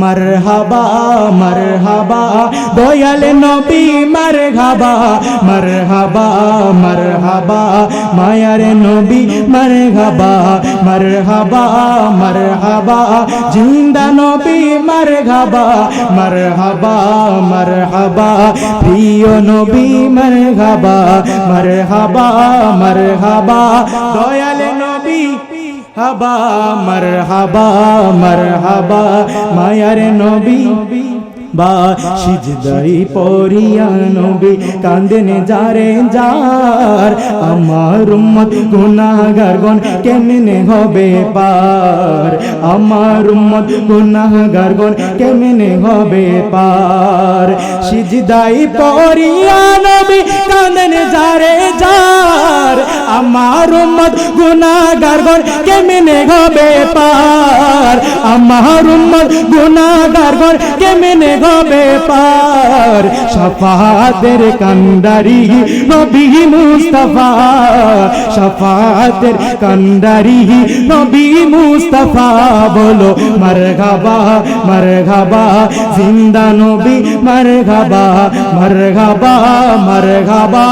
মারহাবা মারহাবা, দয়াল নবী মারহাবা মারহাবা মারহাবা, মায়ার নবী মারহাবা মারহাবা মারহাবা, জিন্দা নবী মারহাবা মারহাবা মারহাবা, প্রিয় নবী মারহাবা মারহাবা মারহাবা, দয়াল নবী হাবা মারহাবা মারহাবা মায়ার নবী। বা সিজদাই পরিয়া নবী কান্দেন যারে যার। আমার উম্মত গুনাহগার গন কেমনে হবে পার? আমার উম্মত গুনাহগার গন কেমনে হবে পার? সিজদাই পরিয়া নবী যারে যার। আমার উম্মত গুনাহগার গন কেমনে হবে পার? আমার উম্মত গুনাহগার গন কেমনে হবে পার শফাতের কান্ডারি নবী মুস্তাফা শফাতের কান্ডারি নবী মুস্তাফা, বলো মারহাবা মারহাবা জিন্দা নবী মারহাবা মারহাবা মারহাবা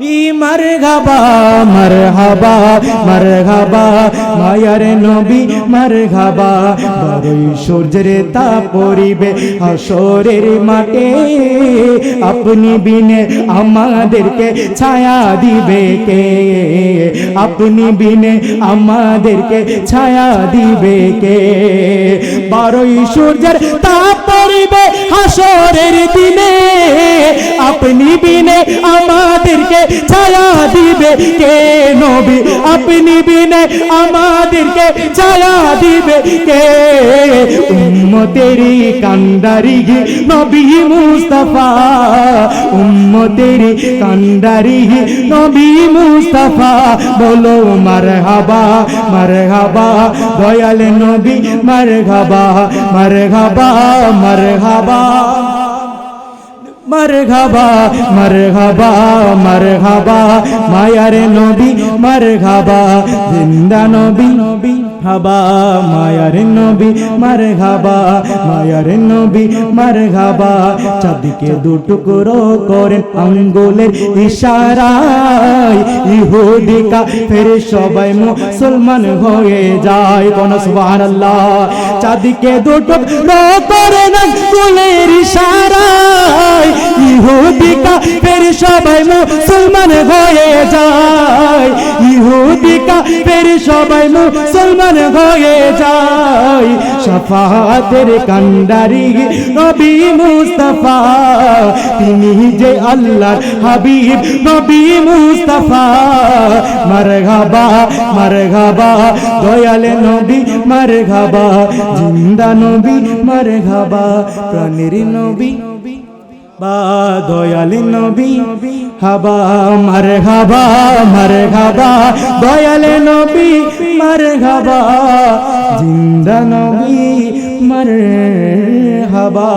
ই মারহাবা মারহাবা মায়ার নবী মারহাবা। বড়ই সূর্যের তা পরিবে হাসরের মাঠে। আপনি বিনে আমাদেরকে ছায়া দিবে কে? আপনি বিনে আমাদেরকে ছায়া দিবে কে? সূর্যের তা পরিবে হাসরের দিনে। আপনি বিনে আমাদেরকে ছায়া দিবে কে নবী? আপনি বিনে আমাদেরকে ছায়া দিবে কে? উম্মতেরি কান্ডারি নবী মুস্তাফা। উম্মতেরি কান্ডারি নবী মুস্তাফা। বলো মারহাবা মারহাবা, দয়াল নবী মারহাবা মারহাবা মারহাবা। মারহাবা মারহাবা মারহাবা, মায়ার নবী, মারহাবা, জিন্দা নবী নবী হাবা মায়ার নবী, মারহাবা, মায়ার নবী, মারহাবা। চাঁদিকে দুটুকরো করেন আঙ্গুলের ইশারায়। ইহুদি কাফের সবাই মুসলমান হয়ে যায়। কোন সুবহানাল্লাহ। চাঁদিকে দুটুকরো করেন আঙ্গুলের সবাই মুসলমান হয়ে যায়। ইহুদি, কাফের সবাই মুসলমান হয়ে যায়। শফাতের কান্ডারি নবী মুস্তাফা, তিনি যে আল্লাহর হাবিব নবী মুস্তাফা। মারহাবা মারহাবা, দয়াল নবী মারহাবা, জিন্দা নবী মারহাবা, প্রাণের নবী দয়াল নবী, হাবা মার হাবা মার হাবা দয়াল নবী মার হাবা জিন্দা নবী মার হাবা